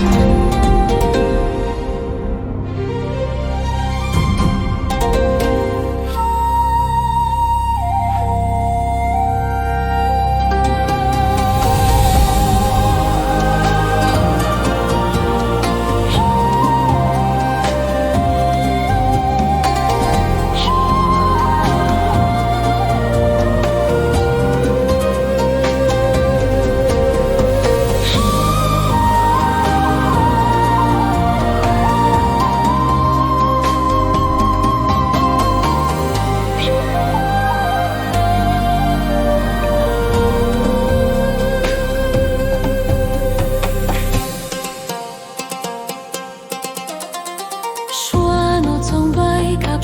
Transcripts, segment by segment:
啊。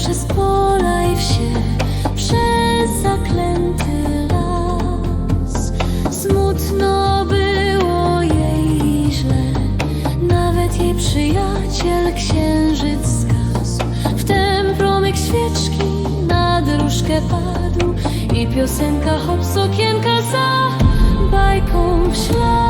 przez pola i wsie, przez zaklęty las. Smutno było jej źle, nawet jej przyjaciel księżyc zgasł. Wtem promyk świeczki na dróżkę padł i piosenka hop z okienka za bajką w ślad.